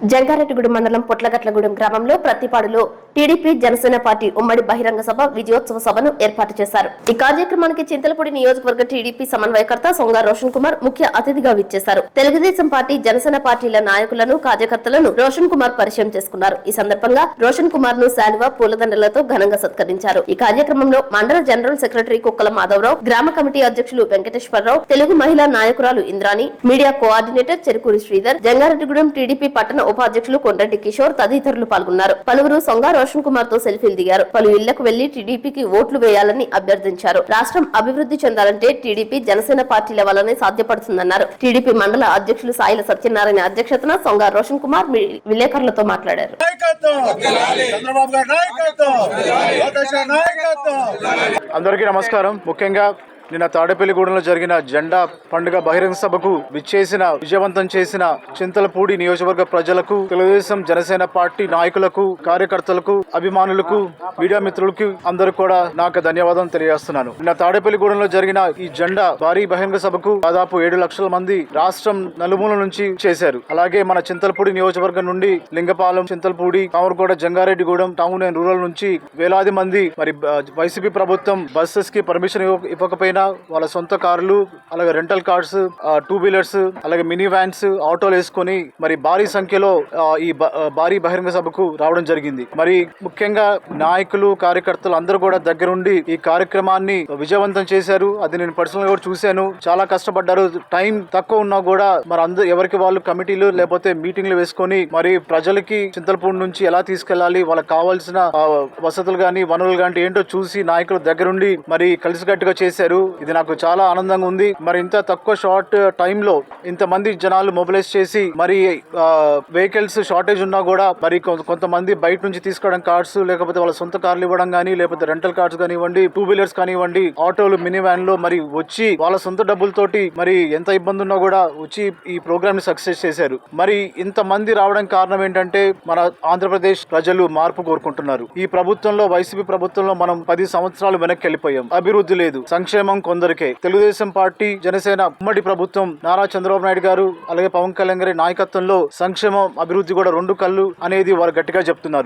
జంగారెడ్డిగూడెం మండలం పొట్లగట్లగూడెం గ్రామంలో ప్రతిపాడులో TDP Janasena party ఉమ్మడి బహిరంగ సభ విజయోత్సవ సభను ఏర్పాటు చేశారు. ఈ కార్యక్రమానికి చింతలపూడి నియోజకవర్గ టీడీపీ సమన్వయకర్త సొంగ రోషన్ కుమార్ ముఖ్య అతిథిగా విచ్చేశారు. తెలుగుదేశం పార్టీ జనసేన పార్టీల నాయకులను కార్యకర్తలను రోషన్ కుమార్ పరిచయం చేసుకున్నారు. ఈ సందర్భంగా రోషన్ కుమార్ను శాలువ పూలదండలతో ఘనంగా సత్కరించారు. ఈ కార్యక్రమంలో మండల జనరల్ సెక్రటరీ కుక్కల మాధవరావు గ్రామ కమిటీ అధ్యక్షులు వెంకటేశ్వరరావు తెలుగు మహిళా నాయకురాలు Indrani media coordinator Cherukuri Sridhar Jangareddygudem TDP పట్టణ ఉపాధ్యక్షులు కొండటి కిషోర్ తదితరులు పాల్గొన్నారు. పలువురు సొంగ రోషన్ కుమార్తో సెల్ఫీలు దిగారు. పలు ఇళ్ళకు వెళ్ళి టీడీపీకి ఓట్లు వేయాలని అభ్యర్థించారు. రాష్ట్రం అభివృద్ధి చెందాలంటే టీడీపీ జనసేన పార్టీల వల్లనే సాధ్యపడుతుందన్నారు. టీడీపీ మండల అధ్యక్షులు సాయిల సత్యనారాయణ అధ్యక్షతన సొంగ రోషన్ కుమార్ విలేకరులతో మాట్లాడారు. నాయకత్వం! చంద్రబాబు గారి నాయకత్వం! లోకేష్ గారి నాయకత్వం! అందరికీ నమస్కారం. ముఖ్యంగా నిన్న తాడేపల్లిగూడెంలో జరిగిన జెండా పండుగ బహిరంగ సభకు విచ్చేసిన విజయవంతం చేసిన చింతలపూడి నియోజకవర్గ ప్రజలకు తెలుగుదేశం జనసేన పార్టీ నాయకులకు కార్యకర్తలకు అభిమానులకు మీడియా మిత్రులకు అందరూ కూడా నాకు ధన్యవాదాలు తెలియజేస్తున్నాను. నిన్న తాడేపల్లిగూడెంలో జరిగిన ఈ జెండా భారీ బహిరంగ సభకు దాదాపు ఏడు లక్షల మంది రాష్ట్రం నలుమూల నుంచి చేశారు. అలాగే మన చింతలపూడి నియోజకవర్గం నుండి Lingapalem Chintalapudi Kamarakota Jangareddygudem town and rural నుంచి వేలాది మంది మరి వైసీపీ ప్రభుత్వం బస్సెస్కి పర్మిషన్ ఇవ్వకపోయిన ఎవరైనా వాళ్ళ సొంత కార్లు అలాగే రెంటల్ కార్స్ టూ వీలర్స్ అలాగే మినీ వ్యాన్స్ ఆటోలు వేసుకొని మరి భారీ సంఖ్యలో ఈ భారీ బహిరంగ సభకు రావడం జరిగింది. మరి ముఖ్యంగా నాయకులు కార్యకర్తలు అందరూ కూడా దగ్గరుండి ఈ కార్యక్రమాన్ని విజయవంతం చేశారు. అది నేను పర్సనల్గా కూడా చూశాను. చాలా కష్టపడ్డారు. టైం తక్కువ ఉన్నా కూడా మరి అందరు ఎవరికి వాళ్ళు కమిటీలు లేకపోతే మీటింగ్లు వేసుకొని మరి ప్రజలకి చింతలపూడి నుంచి ఎలా తీసుకెళ్ళాలి వాళ్ళకి కావాల్సిన వసతులు గాని వనరులు గాని ఏంటో చూసి నాయకులు దగ్గరుండి మరి కలిసికట్టుగా చేశారు. ఇది నాకు చాలా ఆనందంగా ఉంది. మరి ఇంత తక్కువ షార్ట్ టైంలో ఇంత మంది జనాలు మొబిలైజ్ చేసి మరి వెహికల్స్ షార్టేజ్ ఉన్నా కూడా మరి కొంతమంది బయట నుంచి తీసుకోవడం కార్డ్స్ లేకపోతే వాళ్ళ సొంత కార్లు ఇవ్వడం కానీ లేకపోతే రెంటల్ కార్డ్స్ కానివ్వండి టూ వీలర్స్ కానివ్వండి ఆటోలు మినీ వ్యాన్లో మరి వచ్చి వాళ్ళ సొంత డబ్బులతోటి మరి ఎంత ఇబ్బంది ఉన్నా కూడా వచ్చి ఈ ప్రోగ్రామ్ని సక్సెస్ చేశారు. మరి ఇంత మంది రావడానికి కారణం ఏంటంటే మన ఆంధ్రప్రదేశ్ ప్రజలు మార్పు కోరుకుంటున్నారు. ఈ ప్రభుత్వంలో వైసీపీ ప్రభుత్వంలో మనం పది సంవత్సరాలు వెనక్కి వెళ్ళిపోయాం. అభివృద్ధి లేదు. సంక్షేమం కొందరికే. తెలుగుదేశం పార్టీ జనసేన ఉమ్మడి ప్రభుత్వం నారా చంద్రబాబు నాయుడు గారు అలాగే పవన్ కళ్యాణ్ గారి నాయకత్వంలో సంక్షేమం అభివృద్ధి కూడా రెండు కళ్ళు అనేది వారు గట్టిగా చెప్తున్నారు.